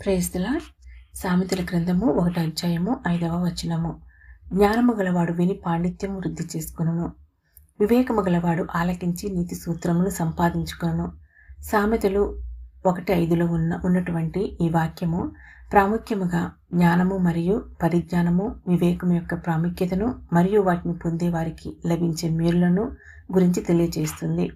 ప్రేస్తుల సామెతల గ్రంథము ఒకటి అధ్యాయము ఐదవ వచనము. జ్ఞానము గలవాడు విని పాండిత్యము వృద్ధి చేసుకును వివేకము గలవాడు ఆలకించి నీతి సూత్రములు సంపాదించుకును సామెతలు ఒకటి ఐదులో ఉన్న ఉన్నటువంటి ఈ వాక్యము ప్రాముఖ్యముగా జ్ఞానము మరియు పరిజ్ఞానము వివేకం యొక్క ప్రాముఖ్యతను మరియు వాటిని పొందే వారికి లభించే మేలులను గురించి తెలియజేస్తుంది.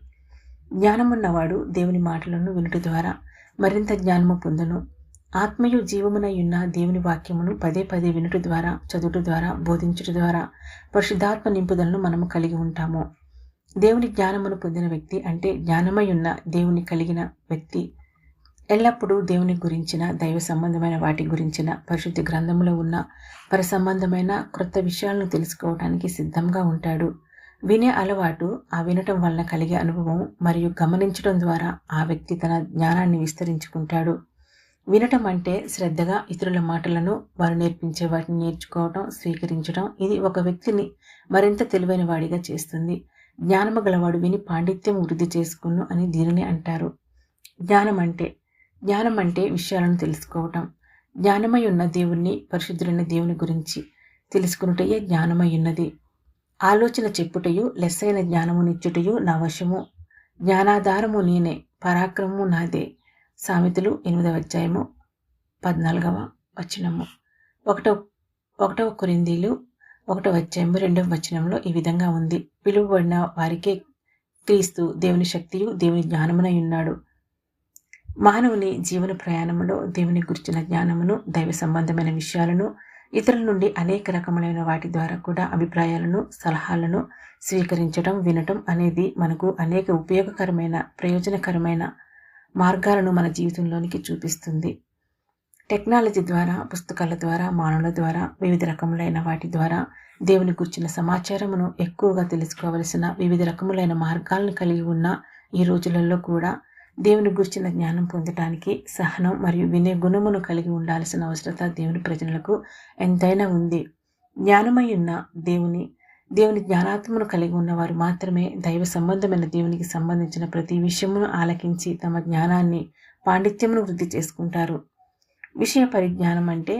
జ్ఞానమున్నవాడు దేవుని మాటలను వినుట ద్వారా మరింత జ్ఞానము పొందును. ఆత్మయు జీవమునై ఉన్న దేవుని వాక్యమును పదే పదే వినుట ద్వారా చదువుట ద్వారా బోధించుట ద్వారా పరిశుద్ధాత్మ నింపుదలను మనము కలిగి ఉంటాము. దేవుని జ్ఞానమును పొందిన వ్యక్తి అంటే జ్ఞానమై ఉన్న దేవుని కలిగిన వ్యక్తి. ఎల్లప్పుడూ దేవుని గురించిన దైవ సంబంధమైన వాటి గురించిన పరిశుద్ధ గ్రంథంలో ఉన్న పరసంబంధమైన క్రొత్త విషయాలను తెలుసుకోవడానికి సిద్ధంగా ఉంటాడు. వినే అలవాటు ఆ వినటం వలన కలిగే అనుభవం మరియు గమనించడం ద్వారా ఆ వ్యక్తి తన జ్ఞానాన్ని విస్తరించుకుంటాడు. వినటం అంటే శ్రద్ధగా ఇతరుల మాటలను వారు నేర్పించే వాటిని నేర్చుకోవటం స్వీకరించడం ఇది ఒక వ్యక్తిని మరింత తెలివైన వాడిగా చేస్తుంది. జ్ఞానము గలవాడు విని పాండిత్యం వృద్ధి చేసుకును అని దీనిని అంటారు. జ్ఞానం అంటే జ్ఞానం అంటే విషయాలను తెలుసుకోవటం. జ్ఞానమై ఉన్న దేవుణ్ణి పరిశుద్ధులైన దేవుని గురించి తెలుసుకున్నటయే జ్ఞానమై ఉన్నది. ఆలోచన చెప్పుటయు లెస్సైన జ్ఞానము నిచ్చుటయు నా వశము. జ్ఞానాధారము నేనే పరాక్రమము నాదే. సామెతలు ఎనిమిదవ అధ్యాయము పద్నాలుగవ వచనము. ఒకటో ఒకటవ కొరిందీలు ఒకటవ అధ్యాయము రెండవ వచనంలో ఈ విధంగా ఉంది. పిలువబడిన వారికే క్రీస్తు దేవుని శక్తియు దేవుని జ్ఞానమునై ఉన్నాడు. మానవుని జీవన ప్రయాణంలో దేవుని గురించిన జ్ఞానమును దైవ సంబంధమైన విషయాలను ఇతరుల నుండి అనేక రకములైన వాటి ద్వారా కూడా అభిప్రాయాలను సలహాలను స్వీకరించడం వినటం అనేది మనకు అనేక ఉపయోగకరమైన ప్రయోజనకరమైన మార్గాలను మన జీవితంలోనికి చూపిస్తుంది. టెక్నాలజీ ద్వారా పుస్తకాల ద్వారా మానవుల ద్వారా వివిధ రకములైన వాటి ద్వారా దేవుని గుర్చిన సమాచారమును ఎక్కువగా తెలుసుకోవలసిన వివిధ రకములైన మార్గాలను కలిగి ఉన్న ఈ రోజులలో కూడా దేవుని గుర్చిన జ్ఞానం పొందటానికి సహనం మరియు వినే గుణమును కలిగి ఉండాల్సిన అవసరత దేవుని ప్రజలకు ఎంతైనా ఉంది. జ్ఞానమై ఉన్న దేవుని దేవుని జ్ఞానాత్మను కలిగి ఉన్నవారు మాత్రమే దైవ సంబంధమైన దేవునికి సంబంధించిన ప్రతి విషయమును ఆలకించి తమ జ్ఞానాన్ని పాండిత్యమును వృద్ధి చేసుకుంటారు. విషయ పరిజ్ఞానం అంటే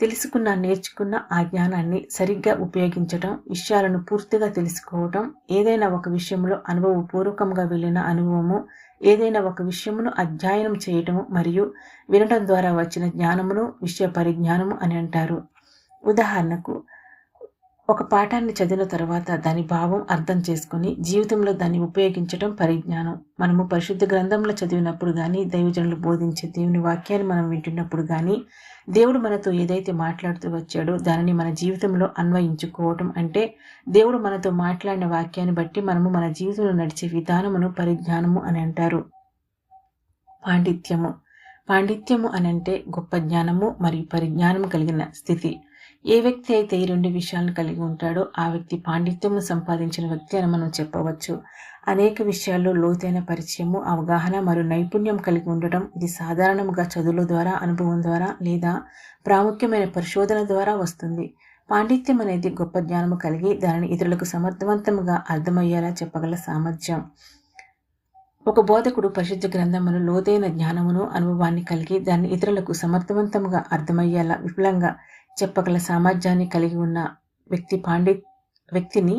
తెలుసుకున్న నేర్చుకున్న ఆ జ్ఞానాన్ని సరిగ్గా ఉపయోగించటం విషయాలను పూర్తిగా తెలుసుకోవటం ఏదైనా ఒక విషయంలో అనుభవపూర్వకంగా వెళ్ళిన అనుభవము ఏదైనా ఒక విషయమును అధ్యయనం చేయటము మరియు వినటం ద్వారా వచ్చిన జ్ఞానమును విషయ పరిజ్ఞానము అని అంటారు. ఉదాహరణకు ఒక పాఠాన్ని చదివిన తర్వాత దాని భావం అర్థం చేసుకుని జీవితంలో దాన్ని ఉపయోగించడం పరిజ్ఞానం. మనము పరిశుద్ధ గ్రంథంలో చదివినప్పుడు కానీ దైవజనులు బోధించే దేవుని వాక్యాన్ని మనం వింటున్నప్పుడు కానీ దేవుడు మనతో ఏదైతే మాట్లాడుతూ వచ్చాడో దానిని మన జీవితంలో అన్వయించుకోవటం అంటే దేవుడు మనతో మాట్లాడిన వాక్యాన్ని బట్టి మనము మన జీవితంలో నడిచే విధానమును పరిజ్ఞానము అని అంటారు. పాండిత్యము. పాండిత్యము అని అంటే గొప్ప జ్ఞానము మరియు పరిజ్ఞానము కలిగిన స్థితి. ఏ వ్యక్తి అయితే ఈ రెండు విషయాలను కలిగి ఉంటాడో ఆ వ్యక్తి పాండిత్యము సంపాదించిన వ్యక్తి అని మనం చెప్పవచ్చు. అనేక విషయాల్లో లోతైన పరిచయము అవగాహన మరియు నైపుణ్యం కలిగి ఉండటం ఇది సాధారణంగా చదువుల ద్వారా అనుభవం ద్వారా లేదా ప్రాముఖ్యమైన పరిశోధన ద్వారా వస్తుంది. పాండిత్యం అనేది గొప్ప జ్ఞానము కలిగి దానిని ఇతరులకు సమర్థవంతంగా అర్థమయ్యేలా చెప్పగల సామర్థ్యం. ఒక బోధకుడు పరిశుద్ధ గ్రంథమును లోతైన జ్ఞానమును అనుభవాన్ని కలిగి దాన్ని ఇతరులకు సమర్థవంతంగా అర్థమయ్యేలా విపులంగా చెప్పగల సామర్థ్యాన్ని కలిగి ఉన్న వ్యక్తి పాండి వ్యక్తిని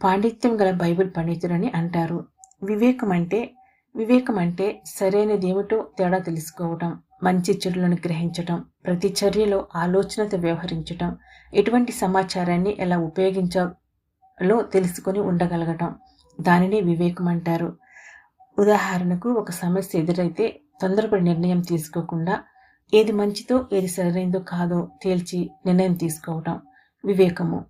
పాండిత్యం గల బైబిల్ పండితుడని అంటారు. వివేకం అంటే వివేకం అంటే సరైనదేమిటో తేడా తెలుసుకోవటం మంచి చెడులను గ్రహించటం ప్రతి చర్యలో ఆలోచనతో వ్యవహరించటం ఎటువంటి సమాచారాన్ని ఎలా ఉపయోగించాలో తెలుసుకొని ఉండగలగటం దానినే వివేకం అంటారు ఉదాహరణకు ఒక సమస్య ఎదురైతే తొందరపడి నిర్ణయం తీసుకోకుండా ఏది మంచిదో ఏది సరైనదో కాదో తేల్చి నిర్ణయం తీసుకోవటం వివేకము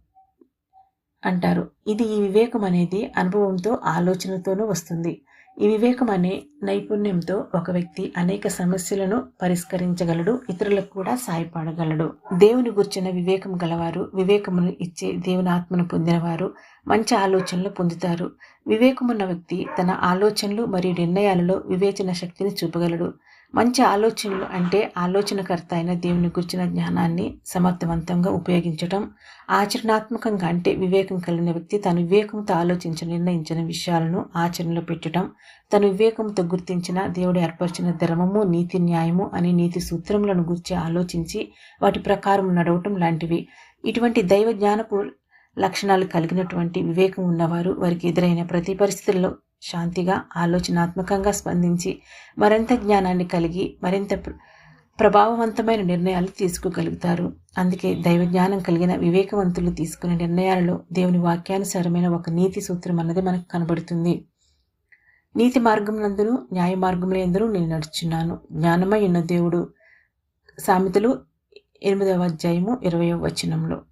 అంటారు. ఇది ఈ వివేకం అనేది అనుభవంతో ఆలోచనతోనూ వస్తుంది. ఈ వివేకం అనే నైపుణ్యంతో ఒక వ్యక్తి అనేక సమస్యలను పరిష్కరించగలడు ఇతరులకు కూడా సాయపడగలడు. దేవుని గుర్చిన వివేకం గలవారు వివేకమును ఇచ్చే దేవుని ఆత్మను పొందినవారు మంచి ఆలోచనలు పొందుతారు. వివేకమున్న వ్యక్తి తన ఆలోచనలు మరియు నిర్ణయాలలో వివేచన శక్తిని చూపగలడు. మంచి ఆలోచనలు అంటే ఆలోచనకర్త అయిన దేవుని గురించిన జ్ఞానాన్ని సమర్థవంతంగా ఉపయోగించడం ఆచరణాత్మకంగా అంటే వివేకం కలిగిన వ్యక్తి తన వివేకంతో ఆలోచించి నిర్ణయించిన విషయాలను ఆచరణలో పెట్టడం తన వివేకంతో గుర్తించిన దేవుడు ఏర్పరిచిన ధర్మము నీతి న్యాయము అనే నీతి సూత్రములను గురించి ఆలోచించి వాటి ప్రకారం నడవటం లాంటివి. ఇటువంటి దైవ జ్ఞానపు లక్షణాలు కలిగినటువంటి వివేకం ఉన్నవారు వారికి ఎదురైన ప్రతి పరిస్థితుల్లో శాంతిగా ఆలోచనాత్మకంగా స్పందించి మరింత జ్ఞానాన్ని కలిగి మరింత ప్రభావవంతమైన నిర్ణయాలు తీసుకోగలుగుతారు. అందుకే దైవ జ్ఞానం కలిగిన వివేకవంతులు తీసుకునే నిర్ణయాలలో దేవుని వాక్యానుసారమైన ఒక నీతి సూత్రం అన్నది మనకు కనబడుతుంది. నీతి మార్గములందరూ న్యాయ మార్గంలో ఎందరూ నేను నడుచున్నాను. జ్ఞానమై ఉన్న దేవుడు సామెతలు ఎనిమిదవ అధ్యాయము ఇరవయో వచనంలో.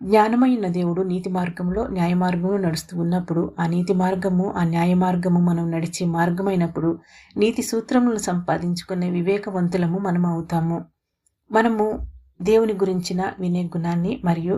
జ్ఞానమైన దేవుడు నీతి మార్గంలో న్యాయ మార్గంలో నడుస్తూ ఉన్నప్పుడు ఆ నీతి మార్గము ఆ న్యాయ మార్గము మనం నడిచే మార్గమైనప్పుడు నీతి సూత్రములను సంపాదించుకునే వివేకవంతులము మనం అవుతాము మనము దేవుని గురించిన వినే గుణాన్ని మరియు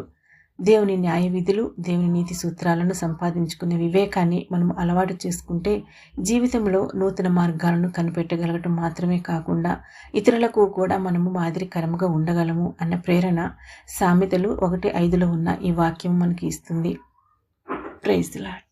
దేవుని న్యాయ విధులు దేవుని నీతి సూత్రాలను సంపాదించుకునే వివేకాన్ని మనం అలవాటు చేసుకుంటే జీవితంలో నూతన మార్గాలను కనిపెట్టగలగటం మాత్రమే కాకుండా ఇతరులకు కూడా మనము మాదిరికరముగా ఉండగలము అన్న ప్రేరణ సామెతలు ఒకటి ఐదులో ఉన్న ఈ వాక్యం మనకి ఇస్తుంది. Praise lord